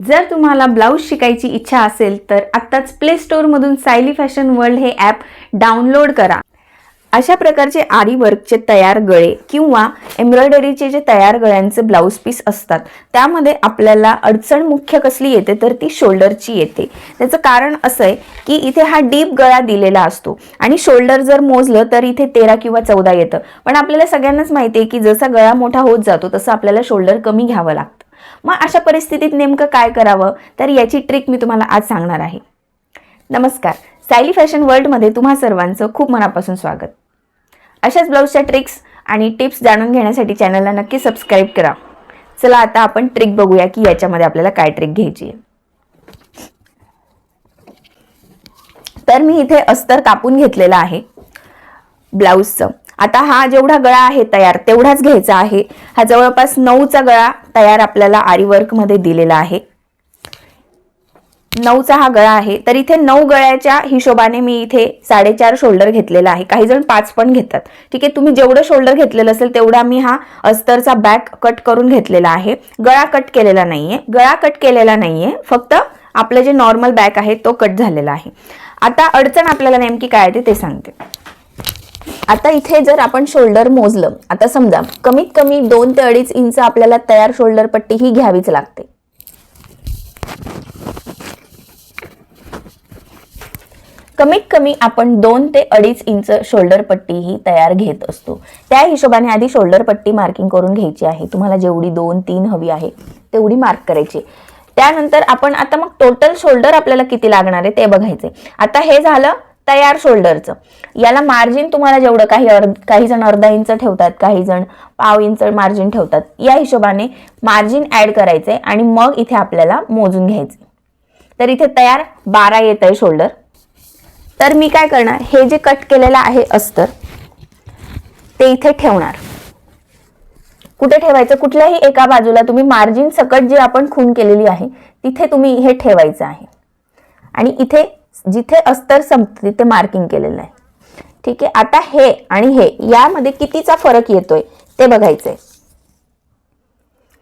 जर तुम्हाला ब्लाऊज शिकायची इच्छा असेल तर आत्ताच प्ले स्टोअरमधून सायली फॅशन वर्ल्ड हे ॲप डाउनलोड करा. अशा प्रकारचे आरी वर्कचे तयार गळे किंवा एम्ब्रॉयडरीचे जे तयार गळ्यांचे ब्लाऊज पीस असतात त्यामध्ये आपल्याला अडचण मुख्य कसली येते तर ती शोल्डरची येते. त्याचं कारण असं आहे की इथे हा डीप गळा दिलेला असतो आणि शोल्डर जर मोजलं तर इथे तेरा किंवा चौदा येतं. पण आपल्याला सगळ्यांनाच माहिती आहे की जसा गळा मोठा होत जातो तसं आपल्याला शोल्डर कमी घ्यावं लागतं. मग अशा परिस्थितीत नेमकं काय करावं? तर याची ट्रिक मी तुम्हाला आज सांगणार आहे. नमस्कार. सायली फॅशन वर्ल्डमध्ये तुम्हा सर्वांचं खूप मनापासून स्वागत. अशाच ब्लाऊजच्या ट्रिक्स आणि टिप्स जाणून घेण्यासाठी चॅनलला नक्की सबस्क्राईब करा. चला आता आपण ट्रिक बघूया की याच्यामध्ये आपल्याला काय ट्रिक घ्यायची आहे. तर मी इथे अस्तर कापून घेतलेलं आहे ब्लाऊजचं. आता हा जेवढा गळा आहे तयार तेवढाच घ्यायचा आहे. हा जवळपास नऊचा गळा तयार आपल्याला आरी वर्कमध्ये दिलेला आहे. नऊचा हा गळा आहे तर इथे नऊ गळ्याच्या हिशोबाने मी इथे साडेचार शोल्डर घेतलेला आहे. काही जण पाच पण घेतात. ठीक आहे तुम्ही जेवढं शोल्डर घेतलेलं असेल तेवढा मी हा अस्तरचा बॅक कट करून घेतलेला आहे. गळा कट केलेला नाहीये गळा कट केलेला नाहीये. फक्त आपलं जे नॉर्मल बॅक आहे तो कट झालेला आहे. आता अडचण आपल्याला नेमकी काय येते ते सांगते. आता इथे जर आपण शोल्डर मोजलं आता समजा कमीत कमी दोन ते अडीच इंच आपल्याला तयार शोल्डर पट्टी ही घ्यावीच लागते. कमीत कमी आपण दोन ते अडीच इंच शोल्डर पट्टी ही तयार घेत असतो. त्या हिशोबाने आधी शोल्डर पट्टी मार्किंग करून घ्यायची आहे. तुम्हाला जेवढी दोन तीन हवी आहे तेवढी मार्क करायची. त्यानंतर आपण आता मग टोटल शोल्डर आपल्याला किती लागणार आहे ते बघायचे आता हे झालं तयार शोल्डरचं. याला मार्जिन तुम्हाला जेवढं काही अर्ध काही जण अर्धा इंच ठेवतात काही जण पाव इंच मार्जिन ठेवतात. या हिशोबाने मार्जिन ऍड करायचे आणि मग इथे आपल्याला मोजून घ्यायचे. तर इथे तयार बारा येत आहे शोल्डर. तर मी काय करणार? हे जे कट केलेलं आहे अस्तर ते इथे ठेवणार. कुठे ठेवायचं? कुठल्याही एका बाजूला तुम्ही मार्जिन सकट जी आपण खून केलेली आहे तिथे तुम्ही हे ठेवायचं आहे. आणि इथे जिथे अस्तर संपतं तिथे मार्किंग केलेलं आहे ठीक आहे? आता हे आणि हे यामध्ये कितीचा फरक येतोय? ते बघायचंय.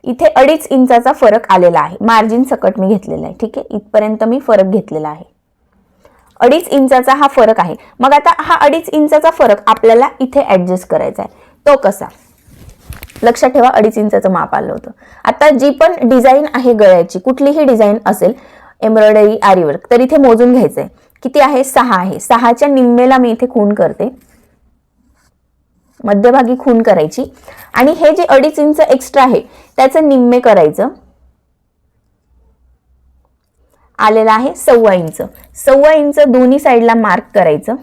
इथे अडीच इंचाचा फरक आलेला आहे. मार्जिन सकट मी घेतलेला आहे. ठीक आहे? इथपर्यंत मी फरक घेतलेला आहे. अडीच इंचाचा हा फरक आहे. मग आता हा अडीच इंचाचा फरक आपल्याला इथे ऍडजस्ट करायचा आहे. तो कसा? लक्षात ठेवा अडीच इंचाचं माप आलं होतं. आता जी पण डिझाईन आहे गळ्याची कुठलीही डिझाईन असेल एम्ब्रॉयडरी आरीवर्क तर इथे मोजून घ्यायचंय. किती आहे? सहा आहे. सहाच्या निम्मेला मी इथे खून करते. मध्यभागी खून करायची. आणि हे जे अडीच इंच एक्स्ट्रा आहे त्याचं निम्मे करायचं. आलेलं आहे सव्वा इंच. सव्वा इंच दोन्ही साईडला मार्क करायचं.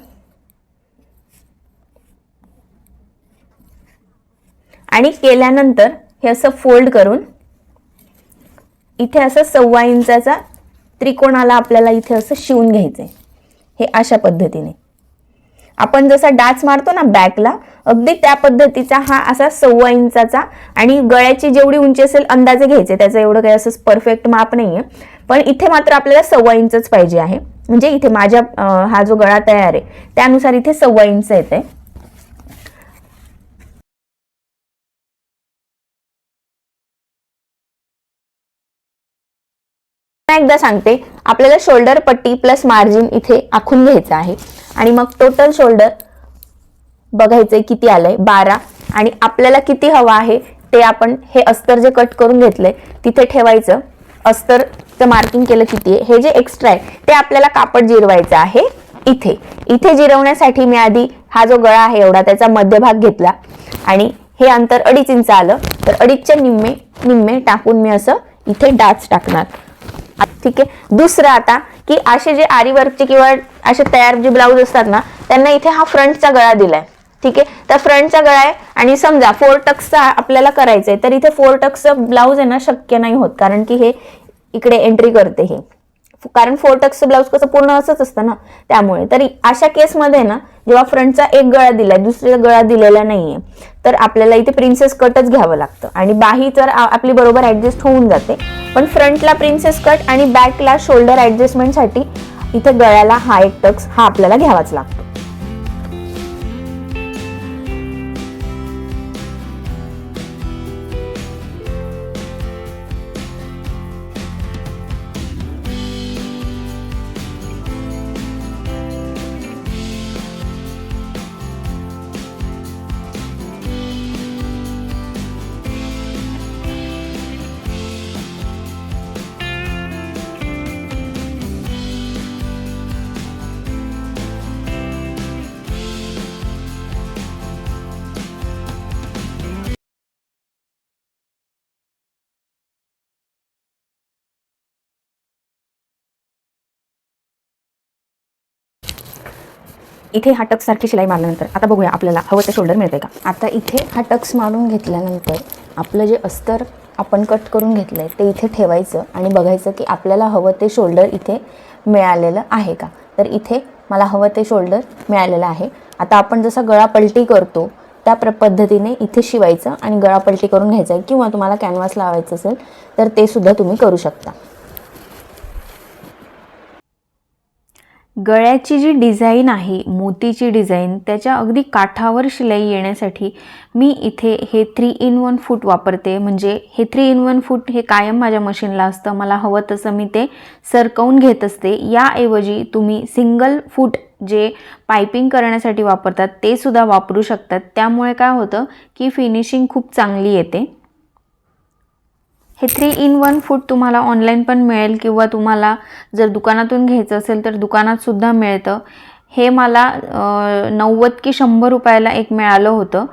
आणि केल्यानंतर हे असं फोल्ड करून इथे असं सव्वा इंचाचा त्रिकोणाला आपल्याला इथे असं शिवून घ्यायचं आहे हे अशा पद्धतीने. आपण जसा डाच मारतो ना बॅकला अगदी त्या पद्धतीचा हा असा सव्वा इंचाचा आणि गळ्याची जेवढी उंची असेल अंदाजे घ्यायचे त्याचं एवढं काही असं परफेक्ट माप नाहीये. पण इथे मात्र आपल्याला सव्वा इंचच पाहिजे आहे. म्हणजे इथे माझ्या हा जो गळा तयार आहे त्यानुसार इथे सव्वा इंच येते आहे एकदा सांगते आपल्याला शोल्डर पट्टी प्लस मार्जिन इथे आखून घ्यायचं आहे. आणि मग टोटल शोल्डर बघायचंय किती आलंय? बारा. आणि आपल्याला किती हवं आहे? ते आपण हे अस्तर जे कट करून घेतलंय तिथे ठेवायचं. अस्तरचं मार्किंग केलं किती आहे? हे जे एक्स्ट्रा आहे ते आपल्याला कापड जिरवायचं आहे इथे. इथे जिरवण्यासाठी मी आधी हा जो गळा आहे एवढा त्याचा मध्यभाग घेतला. आणि हे अंतर अडीच इंच आलं. तर अडीचच्या निम्मे निम्मे टाकून मी असं इथे डाच टाकणार. ठीक आहे. दुसरं आता की असे जे आरी वर्कचे किंवा असे तयार जे ब्लाऊज असतात ना त्यांना इथे हा फ्रंटचा गळा दिलाय. ठीक आहे. तर फ्रंटचा गळा आहे आणि समजा फोर टक्सचा आपल्याला करायचा आहे तर इथे फोर टक्सचं ब्लाऊज आहे ना शक्य नाही होत. कारण की हे इकडे एंट्री करते हे. कारण फोर टक्स ब्लाऊज कसं पूर्ण असंच असतं ना? त्यामुळे. तर अशा केसमध्ये ना जेव्हा फ्रंटचा एक गळा दिलाय दुसरा गळा दिलेला नाहीये तर आपल्याला इथे प्रिन्सेस कटच घ्यावं लागतं. आणि बाही तर आपली बरोबर ऍडजस्ट होऊन जाते. पण फ्रंटला प्रिन्सेस कट आणि बॅकला शोल्डर ऍडजस्टमेंटसाठी इथे गळ्याला हा एक टक्स हा आपल्याला घ्यावाच लागतो. इथे हा टक्ससारखी शिलाई मारल्यानंतर आता बघूया आपल्याला हवं ते शोल्डर मिळते का? आता इथे हा टक्स मारून घेतल्यानंतर आपलं जे अस्तर आपण कट करून घेतलं आहे ते इथे ठेवायचं आणि बघायचं की आपल्याला हवं ते शोल्डर इथे मिळालेलं आहे का? तर इथे मला हवं ते शोल्डर मिळालेलं आहे. आता आपण जसा गळा पलटी करतो त्या प्र पद्धतीने इथे शिवायचं आणि गळा पलटी करून घ्यायचं आहे किंवा तुम्हाला कॅनव्हास लावायचं असेल तर ते सुद्धा तुम्ही करू शकता. गळ्याची जी डिझाईन आहे मोतीची डिझाईन त्याच्या अगदी काठावर शिलाई येण्यासाठी मी इथे हे थ्री इन वन फूट वापरते. म्हणजे हे थ्री इन वन फूट हे कायम माझ्या मशीनला असतं. मला हवं तसं मी ते सरकवून घेत असते. याऐवजी तुम्ही सिंगल फूट जे पायपिंग करण्यासाठी वापरतात ते सुद्धा वापरू शकतात. त्यामुळे काय होतं की फिनिशिंग खूप चांगली येते. हे थ्री इन वन फूट तुम्हाला ऑनलाईन पण मिळेल किंवा तुम्हाला जर दुकानातून घ्यायचं असेल तर दुकानातसुद्धा मिळतं. हे मला नव्वद की शंभर रुपयाला एक मिळालं होतं.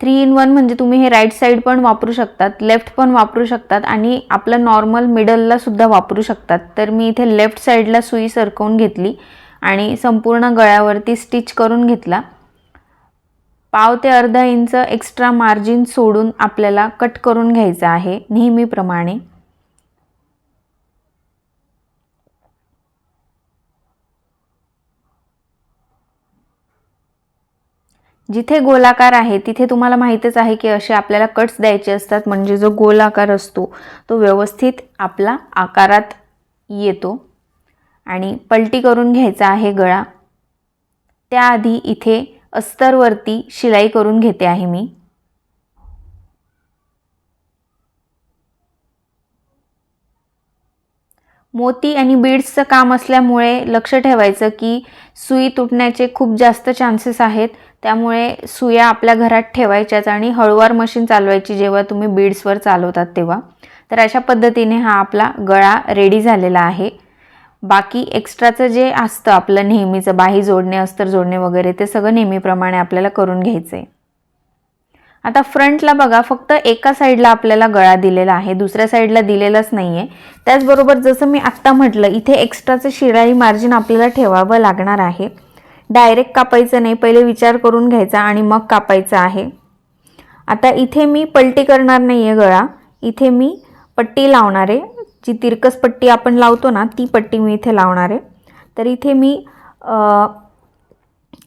थ्री इन वन म्हणजे तुम्ही हे राईट साईड पण वापरू शकतात लेफ्ट पण वापरू शकतात आणि आपलं नॉर्मल मिडलला सुद्धा वापरू शकतात. तर मी इथे लेफ्ट साईडला सुई सरकवून घेतली आणि संपूर्ण गळ्यावरती स्टिच करून घेतला. पाव ते अर्धा इंच एक्स्ट्रा मार्जिन सोडून आपल्याला कट करून घ्यायचं आहे नेहमीप्रमाणे. जिथे गोलाकार आहे तिथे तुम्हाला माहीतच आहे की असे आपल्याला कट्स द्यायचे असतात म्हणजे जो गोलाकार असतो तो व्यवस्थित आपला आकारात येतो. आणि पलटी करून घ्यायचा आहे गळा. त्याआधी इथे अस्तरवरती शिलाई करून घेते आहे मी. मोती आणि बीड्सचं काम असल्यामुळे लक्ष ठेवायचं की सुई तुटण्याचे खूप जास्त चान्सेस आहेत. त्यामुळे सुया आपल्या घरात ठेवायच्याच आणि हळूवार मशीन चालवायची जेव्हा तुम्ही बीड्सवर चालवतात तेव्हा. तर अशा पद्धतीने हा आपला गळा रेडी झालेला आहे. बाकी एक्स्ट्राचं जे असतं आपलं नेहमीचं बाही जोडणे अस्तर जोडणे वगैरे ते सगळं नेहमीप्रमाणे आपल्याला करून घ्यायचं आहे आता फ्रंटला बघा फक्त एका साईडला आपल्याला गळा दिलेला आहे दुसऱ्या साईडला दिलेलाच नाही आहे त्याचबरोबर जसं मी आत्ता म्हटलं इथे एक्स्ट्राचं शिराई मार्जिन आपल्याला ठेवावं लागणार आहे. डायरेक्ट कापायचं नाही पहिले विचार करून घ्यायचा आणि मग कापायचं आहे. आता इथे मी पलटी करणार नाही आहे गळा इथे मी पट्टी लावणार आहे. जी तिरकस पट्टी आपण लावतो ना ती पट्टी मी इथे लावणार आहे. तर इथे मी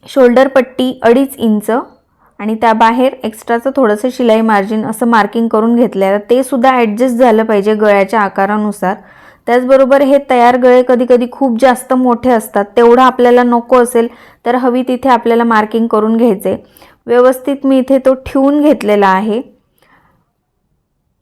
शोल्डर पट्टी अडीच इंच आणि त्याबाहेर एक्स्ट्राचं थोडंसं शिलाई मार्जिन असं मार्किंग करून घेतलं आहे ते सुद्धा ॲडजस्ट झालं पाहिजे गळ्याच्या आकारानुसार. त्याचबरोबर हे तयार गळे कधीकधी खूप जास्त मोठे असतात तेवढं आपल्याला नको असेल तर हवी तिथे आपल्याला मार्किंग करून घ्यायचे व्यवस्थित मी इथे तो ठेवून घेतलेला आहे.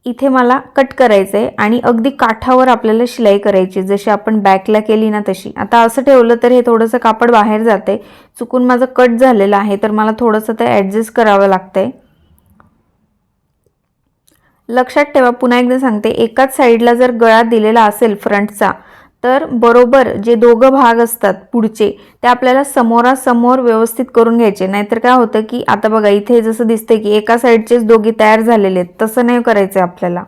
इथे मला कट करायचं आहे आणि अगदी काठावर आपल्याला शिलाई करायची जशी आपण बॅकला केली ना तशी. आता असं ठेवलं तर हे थोडंसं कापड बाहेर जाते चुकून माझं कट झालेलं आहे तर मला थोडंसं ते ॲडजस्ट करावं लागतंय. लक्षात ठेवा पुन्हा एकदा सांगते. एकाच साईडला जर गळा दिलेला असेल फ्रंटचा तर बरोबर जे दोघं भाग असतात पुढचे ते आपल्याला समोरासमोर व्यवस्थित करून घ्यायचे. नाहीतर काय होतं की आता बघा इथे जसं दिसतंय की एका साईडचेच दोघे तयार झालेले आहेत तसं नाही करायचं आपल्याला.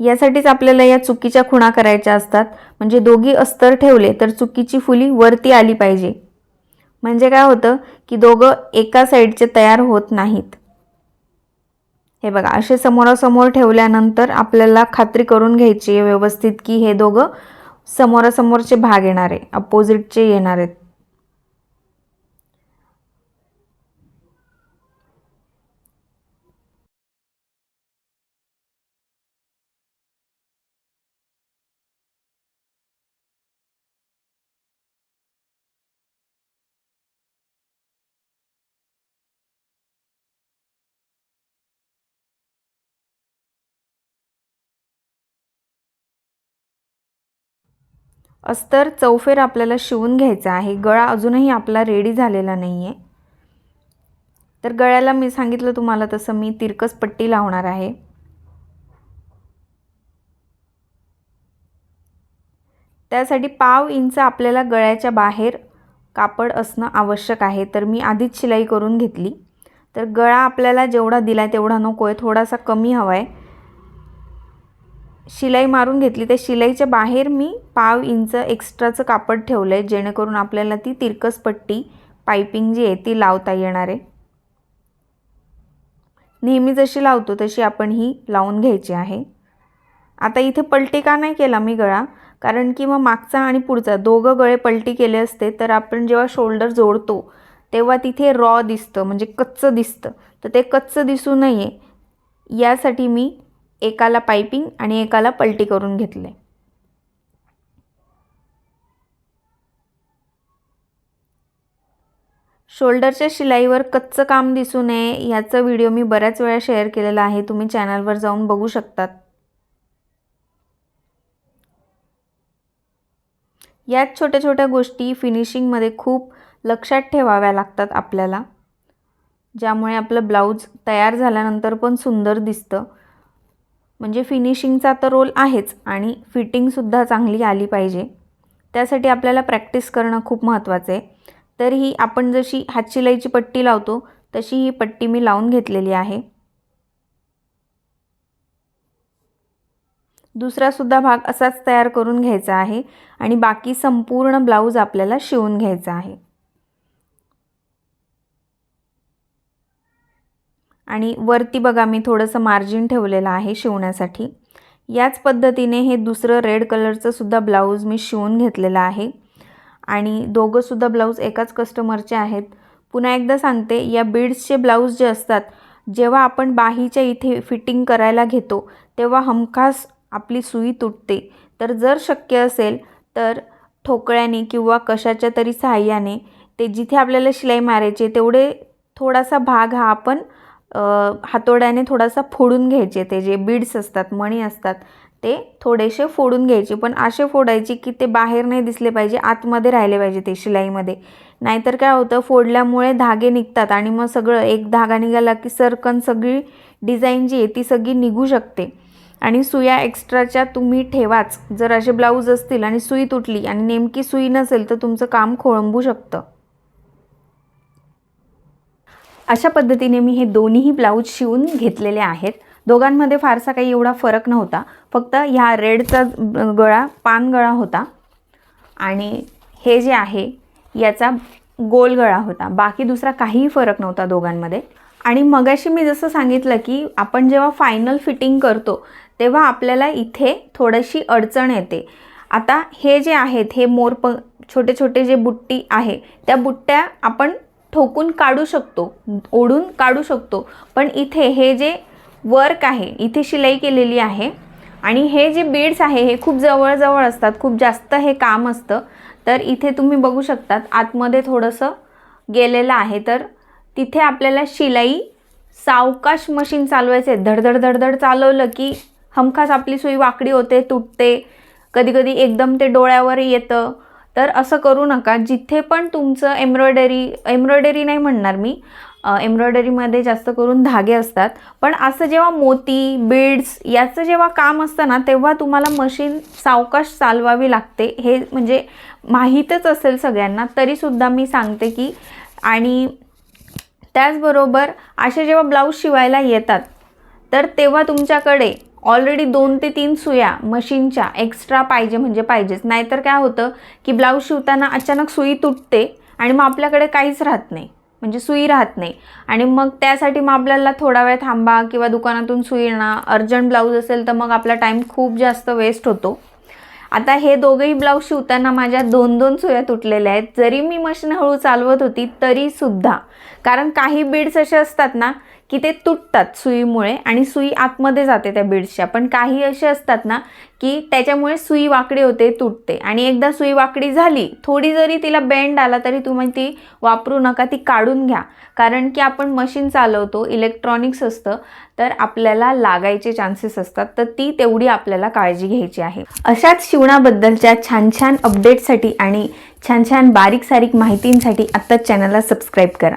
यासाठीच आपल्याला या चुकीच्या खुणा करायच्या असतात. म्हणजे दोघी अस्तर ठेवले तर चुकीची फुली वरती आली पाहिजे. म्हणजे काय होतं की दोघं एका साईडचे तयार होत नाहीत. हे बघा असे समोरासमोर ठेवल्यानंतर आपल्याला खात्री करून घ्यायची आहे व्यवस्थित की हे दोघं समोरासमोरचे भाग येणार आहे अपोजिटचे येणार आहेत. अस्तर चौफेर आपल्याला शिवून घ्यायचा आहे. गळा अजूनही आपला रेडी झालेला नाही आहे तर गळ्याला मी सांगितलं तुम्हाला तसं मी तिरकस पट्टी लावणार आहे. त्यासाठी पाव इंच आपल्याला गळ्याच्या बाहेर कापड असणं आवश्यक आहे. तर मी आधीच शिलाई करून घेतली. तर गळा आपल्याला जेवढा दिला आहे तेवढा नको आहे. थोडासा कमी हवा आहे शिलाई मारून घेतली. त्या शिलाईच्या बाहेर मी पाव इंच एक्स्ट्राचं कापड ठेवलं आहे जेणेकरून आपल्याला ती तिरकस पट्टी पायपिंग जी आहे ती लावता येणार आहे. नेहमी जशी लावतो तशी आपण ही लावून घ्यायची आहे. आता इथे पलटी का नाही केला मी गळा? कारण की मग मागचा आणि पुढचा दोघं गळे पलटी केले असते तर आपण जेव्हा शोल्डर जोडतो तेव्हा तिथे रॉ दिसतं म्हणजे कच्चं दिसतं. तर ते कच्चं दिसू नये यासाठी मी एकाला पायपिंग आणि एकाला पलटी करून घेतले. शोल्डरच्या शिलाईवर कच्चं काम दिसू नये याचा व्हिडिओ मी बऱ्याच वेळा शेअर केलेला आहे तुम्ही चॅनलवर जाऊन बघू शकतात. यात छोट्या छोट्या गोष्टी फिनिशिंगमध्ये खूप लक्षात ठेवाव्या लागतात आपल्याला ज्यामुळे आपलं ब्लाऊज तयार झाल्यानंतर पण सुंदर दिसतं. म्हणजे फिनिशिंगचा तर रोल आहेच आणि फिटिंगसुद्धा चांगली आली पाहिजे. त्यासाठी आपल्याला प्रॅक्टिस करणं खूप महत्त्वाचं आहे. तर ही आपण जशी हातशिलाईची पट्टी लावतो तशी ही पट्टी मी लावून घेतलेली आहे. दुसरासुद्धा भाग असाच तयार करून घ्यायचा आहे आणि बाकी संपूर्ण ब्लाऊज आपल्याला शिवून घ्यायचा आहे. आणि वरती बघा मी थोडंसं मार्जिन ठेवलेलं आहे शिवण्यासाठी. याच पद्धतीने हे दुसरं रेड कलरचं सुद्धा ब्लाऊज मी शिवून घेतलेलं आहे. आणि दोघंसुद्धा ब्लाऊज एकाच कस्टमरचे आहेत. पुन्हा एकदा सांगते या बीड्सचे ब्लाऊज जे असतात जेव्हा आपण बाहीच्या इथे फिटिंग करायला घेतो तेव्हा हमखास आपली सुई तुटते. तर जर शक्य असेल तर ठोकळ्याने किंवा कशाच्या तरी सहाय्याने ते जिथे आपल्याला शिलाई मारायची तेवढे थोडासा भाग हा आपण हातोड्याने थोडासा फोडून घ्यायचे ते जे बीड्स असतात मणी असतात ते थोडेसे फोडून घ्यायचे. पण असे फोडायचे की ते बाहेर नाही दिसले पाहिजे आतमध्ये राहिले पाहिजे ते शिलाईमध्ये. नाहीतर काय होतं फोडल्यामुळे धागे निघतात आणि मग सगळं एक धागा निघाला की सरकन सगळी डिझाईन जी आहे ती सगळी निघू शकते. आणि सुया एक्स्ट्राच्या तुम्ही ठेवाच. जर असे ब्लाऊज असतील आणि सुई तुटली आणि नेमकी सुई नसेल तर तुमचं काम खोळंबू शकतं. अशा पद्धतीने मी हे दोन्हीही ब्लाऊज शिवून घेतलेले आहेत. दोघांमध्ये फारसा काही एवढा फरक नव्हता. फक्त ह्या रेडचा गळा पान गळा होता. आणि हे जे आहे याचा गोल गळा होता. बाकी दुसरा काहीही फरक नव्हता दोघांमध्ये. आणि मगाशी मी जसं सांगितलं की आपण जेव्हा फायनल फिटिंग करतो तेव्हा आपल्याला इथे थोडीशी अडचण येते. आता हे जे आहेत हे मोर प छोटे छोटे जे बुट्टी आहे त्या बुट्ट्या आपण ठोकून काढू शकतो ओढून काढू शकतो. पण इथे हे जे वर्क आहे इथे शिलाई केलेली आहे आणि हे जे बीड्स आहे हे खूप जवळजवळ असतात खूप जास्त हे काम असतं. तर इथे तुम्ही बघू शकतात आतमध्ये थोडंसं गेलेलं आहे. तर तिथे आपल्याला शिलाई सावकाश मशीन चालवायचे धडधड धडधड चालवलं की हमखास आपली सुई वाकडी होते तुटते. कधीकधी एकदम ते डोळ्यावर येतं. तर असं करू नका. जिथे पण तुमचं एम्ब्रॉयडरी एम्ब्रॉयडरी नाही म्हणणार मी. एम्ब्रॉयडरीमध्ये जास्त करून धागे असतात. पण असं जेव्हा मोती बीड्स याचं जेव्हा काम असतं ना तेव्हा तुम्हाला मशीन सावकाश चालवावी लागते. हे म्हणजे माहीतच असेल सगळ्यांना. तरीसुद्धा मी सांगते की आणि त्याचबरोबर असे जेव्हा ब्लाऊज शिवायला येतात तर तेव्हा तुमच्याकडे ऑलरेडी दोन ते तीन सुया मशीनच्या एक्स्ट्रा पाहिजे म्हणजे पाहिजेच. नाहीतर काय होतं की ब्लाऊज शिवताना अचानक सुई तुटते आणि मग आपल्याकडे काहीच राहत नाही. म्हणजे सुई राहत नाही. आणि मग त्यासाठी मग आपल्याला थोडा वेळ थांबा किंवा दुकानातून सुई येणं अर्जंट ब्लाऊज असेल तर मग आपला टाईम खूप जास्त वेस्ट होतो. आता हे दोघेही ब्लाऊज शिवताना माझ्या दोन दोन सुया तुटलेल्या आहेत. जरी मी मशीन हळू चालवत होती तरीसुद्धा. कारण काही बीड्स असे असतात ना की ते तुटतात सुईमुळे आणि सुई आतमध्ये जाते त्या बीड्सच्या पण काही असे असतात ना की त्याच्यामुळे सुई वाकडी होते तुटते. आणि एकदा सुई वाकडी झाली थोडी जरी तिला बेंड आला तरी तुम्ही ती वापरू नका ती काढून घ्या. कारण की आपण मशीन चालवतो इलेक्ट्रॉनिक्स असतं तर आपल्याला लागायचे चान्सेस असतात. तर ती तेवढी आपल्याला काळजी घ्यायची आहे. अशाच शिवणाबद्दलच्या छान छान अपडेटसाठी आणि छान छान बारीक सारीक माहितींसाठी आत्ताच चॅनलला सबस्क्राईब करा.